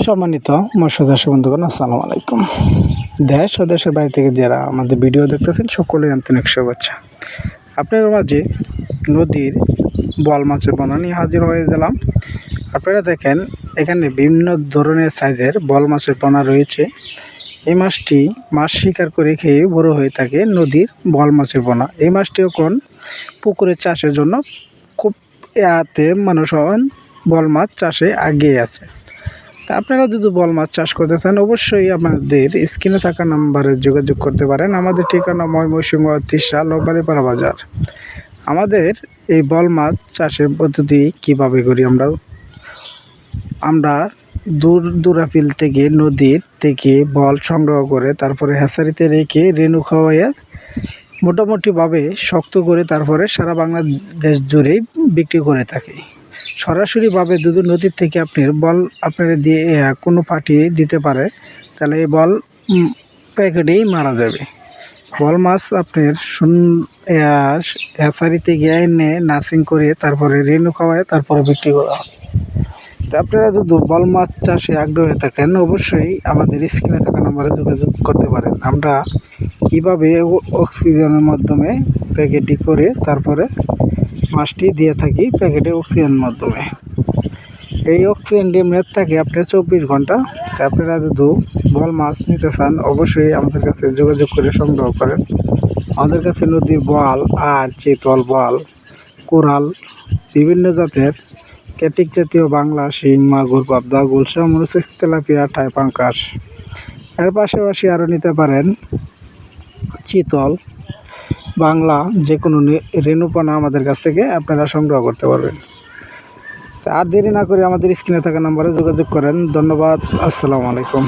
সম্মানিত মৎস্য দর্শক বন্ধুগণ, আসসালামু আলাইকুম। দেশ ও দেশের বাইরে থেকে যারা আমাদের ভিডিও দেখতেছেন, সকলেই আন্তরিক শুভেচ্ছা। আপনাদের মাঝে নদীর বল মাছের পোনা নিয়ে হাজির হয়ে গেলাম। আপনারা দেখেন, এখানে বিভিন্ন ধরনের সাইজের বল মাছের পোনা রয়েছে। এই মাছটি মাছ শিকার করে খেয়ে বড় হয়ে থাকে নদীর বল মাছের পোনা এই মাছটি এখন পুকুরের চাষের জন্য খুব ইয়াতে মানুষ বল মাছ চাষে এগিয়ে আছে। তা আপনারা যদি বল মাছ চাষ করতে চান, অবশ্যই আমাদের স্ক্রিনে থাকা নাম্বারে যোগাযোগ করতে পারেন। আমাদের ঠিকানা ময় ময়মনসিংহ তিসা লোকবাড়িপাড়া বাজার। আমাদের এই বল মাছ চাষের পদ্ধতি কীভাবে করি আমরা? আমরা দূর দূরাপিল থেকে, নদীর থেকে বল সংগ্রহ করে, তারপরে হ্যাচারিতে রেখে রেণু খাওয়াইয়া মোটামুটিভাবে শক্ত করে তারপরে সারা বাংলাদেশ জুড়েই বিক্রি করে থাকি। সরাসরিভাবে যদি নদীর থেকে আপনি বল আপনারা দিয়ে কোনো পাঠিয়ে দিতে পারে, তাহলে এই বল প্যাকেটেই মারা যাবে। বল মাছ আপনার সুন হ্যাচারিতে গিয়ে এনে নার্সিং করে তারপরে রেনু খাওয়ায়, তারপরে বিক্রি করা হয়। তো আপনারা যদি বল মাছ চাষে আগ্রহী থাকেন, অবশ্যই আমাদের স্ক্রিনে থাকা নম্বরে যোগাযোগ করতে পারেন। আমরা কীভাবে অক্সিজেনের মাধ্যমে প্যাকেটটি করে তারপরে মাছটি দিয়ে থাকি প্যাকেটে অক্সিজেনের মাধ্যমে। এই অক্সিজেনটি মেয়াদ থাকে আপনার চব্বিশ ঘণ্টা। আপনারা যদি বল মাছ নিতে চান, অবশ্যই আমাদের কাছে যোগাযোগ করে সংগ্রহ করেন। আমাদের কাছে নদীর বল, আর, চিতল বল, কোরাল, বিভিন্ন জাতের ক্যাটিক জাতীয় বাংলা, শিং, মাগুর, পাবদা গুলশা মরিচ, তেলাপিয়া টাই পাঙ্কাশ। এর পাশাপাশি আরও নিতে পারেন চিতল বাংলা যে কোনো রেণুপানা আমাদের কাছ থেকে আপনারা সংগ্রহ করতে পারবেন। আর দেরি না করে আমাদের স্ক্রিনে থাকা নাম্বারে যোগাযোগ করেন। ধন্যবাদ। আসসালামু আলাইকুম।